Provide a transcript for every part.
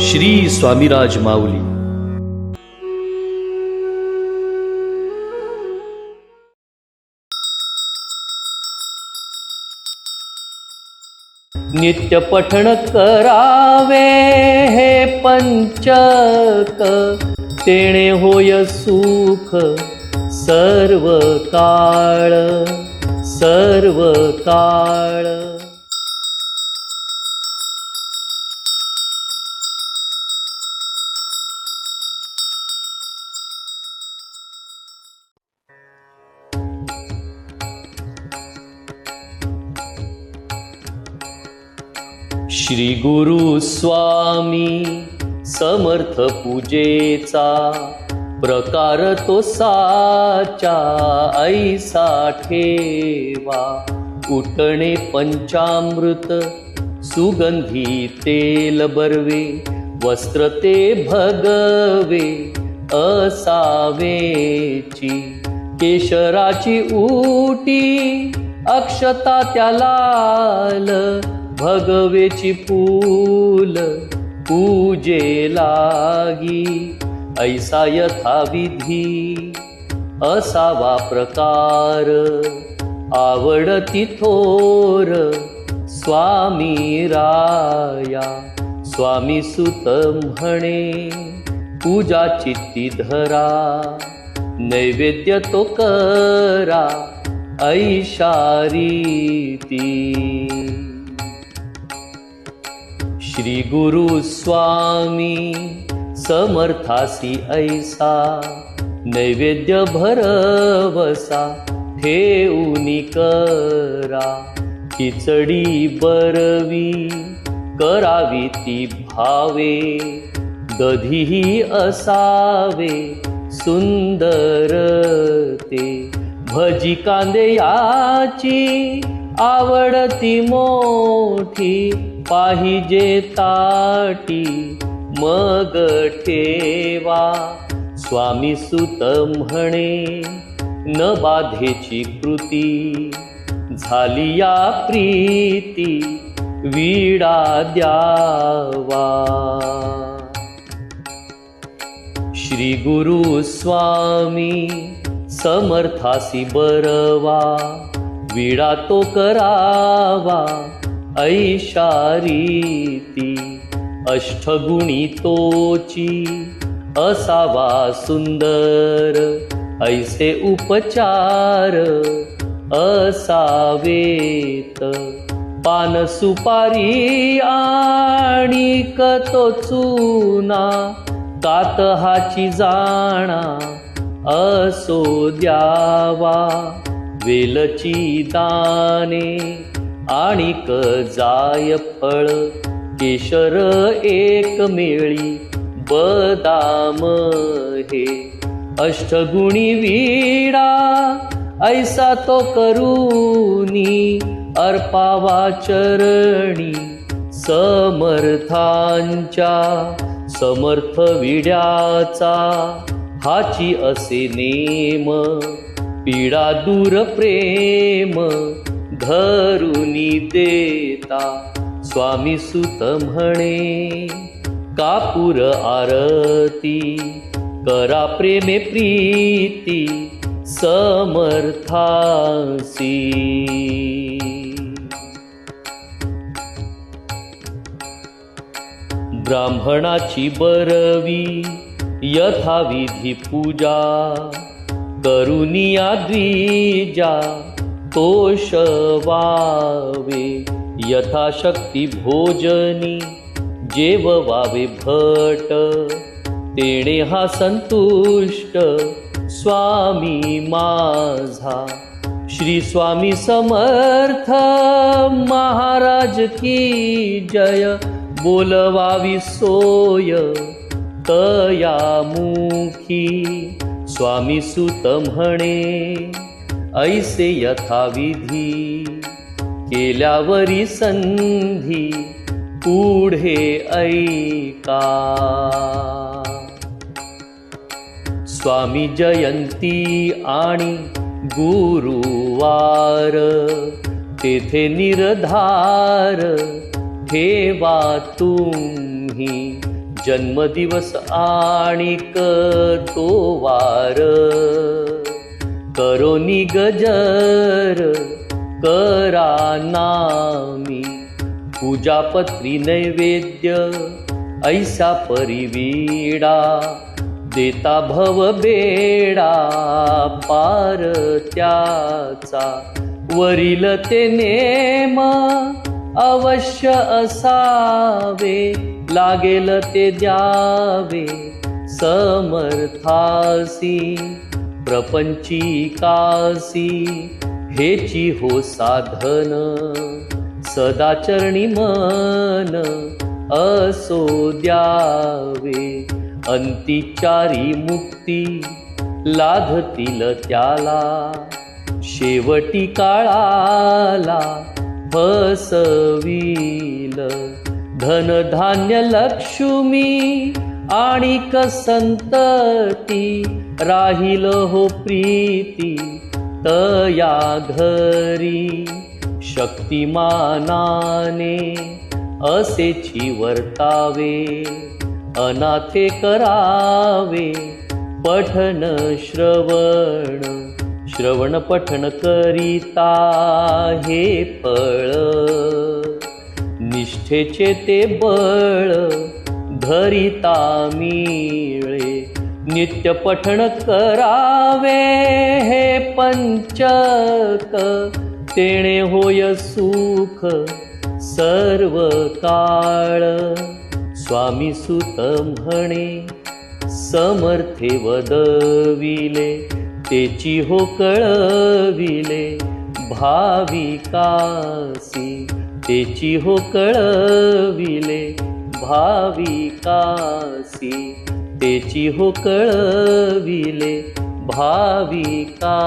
श्री स्वामीराज माऊली. नित्य पठण करावे हे पंचक तेणे होय सुख सर्व काळ सर्व काळ. श्री गुरु स्वामी समर्थ पूजेचा प्रकार तो साचा ऐसा ठेवा उठणे पंचामृत सुगंधी तेल बरवे वस्त्र ते भगवे असावेची. केशराची उटी अक्षता त्याला भगवेची फूल पूजे लागी ऐसा यथाविधी असावा प्रकार. आवडती थोर स्वामी राया स्वामी सुत म्हणे पूजा चित्ती धरा. नैवेद्य तो करा ऐशारी श्री गुरु स्वामी समर्थासी ऐसा नैवेद्य भरवसा ठेऊनी करा. खिचडी बरवी करावी ती भावे दधीही असावे सुंदर ते. भजी कांदे याची आवडती मोठी पाहिजे ताटी मग ठेवा. स्वामी सुत म्हणे न बाधेची कृती. झाली या प्रीती विडा द्यावा. श्री गुरु स्वामी समर्थासी बरवा. विडा तो करावा. ऐशारीती अष्टगुणी तोची असावा सुंदर ऐसे उपचार असावेत. पान सुपारी आणि कतो चुना कातहाची जाणा असो द्यावा वेलची दाणे. आणिक जाय फळ केशर एक मेळी बदाम हे. अष्टगुणी विडा ऐसा तो करूनी अर्पावा चरणी समर्थांच्या समर्थ विड्याचा हाची असे नेम. पीडा दूर प्रेम धरुनी देता स्वामी सुत म्हणे कापूर आरती करा प्रेमे प्रीती समर्थासी. ब्राह्मणाची बरवी यथाविधी पूजा करुनिया द्विजा तोषवावे यथाशक्ती भोजनी जेववावे भट। तेणे हा संतुष्ट स्वामी माझा। श्री स्वामी समर्थ महाराज की जय। बोलवावी सोय तया मुखी स्वामी सुत म्हणे ऐसे यथाविधी केल्यावरी संधी पुढे ऐका. स्वामी जयंती आणि गुरुवार तेथे निर्धार ठेवा तुम्ही. जन्मदिवस आणि तो वार. करोनी गजर करा नामी पूजापत्री नैवेद्य ऐसा परिवीडा देता भव बेडा पार त्याचा वरील ते नेम अवश्य असावे लागेल ते द्यावे समर्थासी प्रपंचिकासी हेची हो साधन. सदाचरणी मन असो द्यावे. अंतिचारी मुक्ती लाधतील त्याला. शेवटी काळाला फसवील धनधान्य लक्ष्मी आणि संतती राहील हो प्रीती तया घरी शक्तिमानाने असेची वर्तावे अनाथे करावे पठन श्रवण श्रवण पठन करिता हे पळ निष्ठेचे ते बळ धरिता मिळे नित्य पठण करावे हे पंचक. तेणे होय सुख सर्व काळ. स्वामी सुत म्हणे समर्थे वदविले तेची हो कळविले भाविकासी तेची हो कळविले. भाविकासी तेची हो कळविले भाविकासी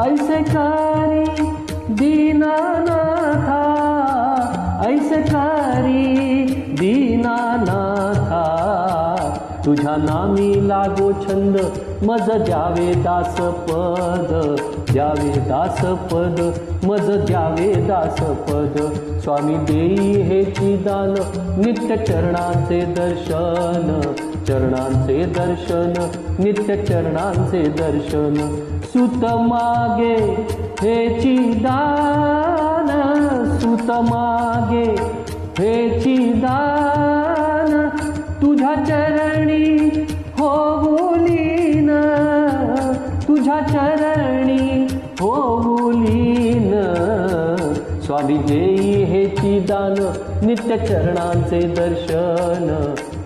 ऐसे करी दीनानाथा ऐसे करी दीनानाथा। तुझ्या नामी लागो छंद मज द्यावे दास पद द्यावे दास पद मज द्यावे दास पद. स्वामी देई हे दान नित्य चरणांचे दर्शन. चरणांचे दर्शन नित्य चरणांचे दर्शन. सुत मागे हे दान सुत मागे हे दान. देई दान नित्य चरणांचे दर्शन.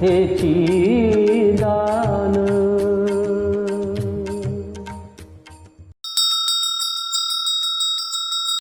हेची दान